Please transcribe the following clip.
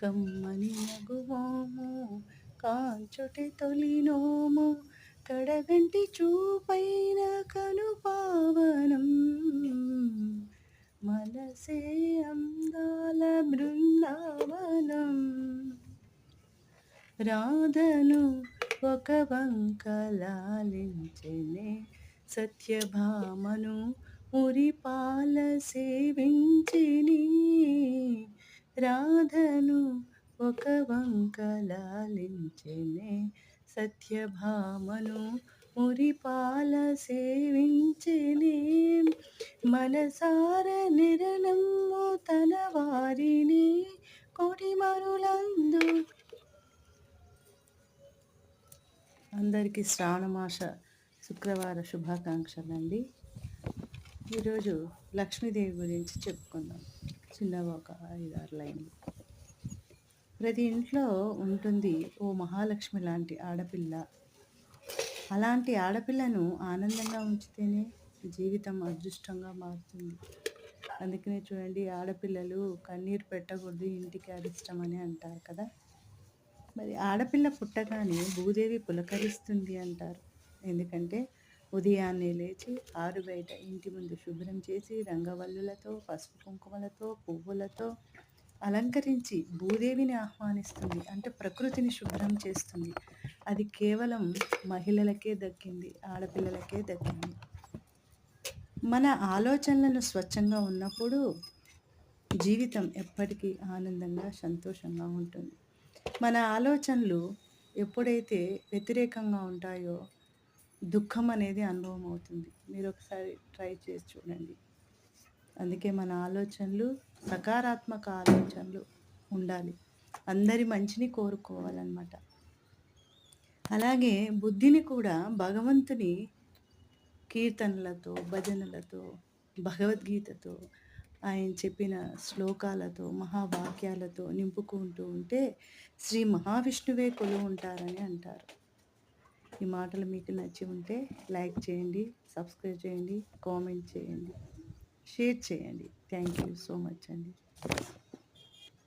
కమ్మని నగుమోము కాంచుటి తొలినోము కడగంటి చూపైన కనుపావనం. మనసే అందాల బృందావనం. రాధను ఒక వంకలాలించెనే సత్యభామను ఉరిపాల సేవించిని. రాధను ఒక వంకలాలించెనే సత్యభామను మురిపాల సేవించెనే. మనసార నిరణము తన వారిని కొడిమరులందు అందరికీ శ్రావణమాస శుక్రవార శుభాకాంక్షలండి. ఈరోజు లక్ష్మీదేవి గురించి చెప్పుకుందాం. చిన్నగా ఒక ఐదారు లైన్లు. ప్రతి ఇంట్లో ఉంటుంది ఓ మహాలక్ష్మి లాంటి ఆడపిల్ల. అలాంటి ఆడపిల్లను ఆనందంగా ఉంచితేనే జీవితం అదృష్టంగా మారుతుంది. అందుకనే చూడండి ఆడపిల్లలు కన్నీరు పెట్టకూడదు ఇంటికి అరిష్టం అని అంటారు కదా. మరి ఆడపిల్ల పుట్టగానే భూదేవి పులకరిస్తుంది అంటారు. ఎందుకంటే ఉదయాన్నే లేచి ఆరు బయట ఇంటి ముందు శుభ్రం చేసి రంగవల్లులతో పసుపు కుంకుమలతో పువ్వులతో అలంకరించి భూదేవిని ఆహ్వానిస్తుంది. అంటే ప్రకృతిని శుభ్రం చేస్తుంది. అది కేవలం మహిళలకే దక్కింది ఆడపిల్లలకే దక్కింది. మన ఆలోచనలను స్వచ్ఛంగా ఉన్నప్పుడు జీవితం ఎప్పటికీ ఆనందంగా సంతోషంగా ఉంటుంది. మన ఆలోచనలు ఎప్పుడైతే వ్యతిరేకంగా ఉంటాయో దుఃఖం అనేది అనుభవం అవుతుంది మీరు ఒకసారి ట్రై చేసి చూడండి. అందుకే మన ఆలోచనలు సకారాత్మక ఆలోచనలు ఉండాలి. అందరి మంచిని కోరుకోవాలన్నమాట. అలాగే బుద్ధిని కూడా భగవంతుని కీర్తనలతో భజనలతో భగవద్గీతతో ఆయన చెప్పిన శ్లోకాలతో మహావాక్యాలతో నింపుకుంటూ ఉంటే శ్రీ మహావిష్ణువే కొలు ఉంటారని అంటారు. ఈ మాటలు మీకు నచ్చి ఉంటే లైక్ చేయండి సబ్స్క్రైబ్ చేయండి కామెంట్ చేయండి షేర్ చేయండి. థ్యాంక్ యూ సో మచ్ అండి.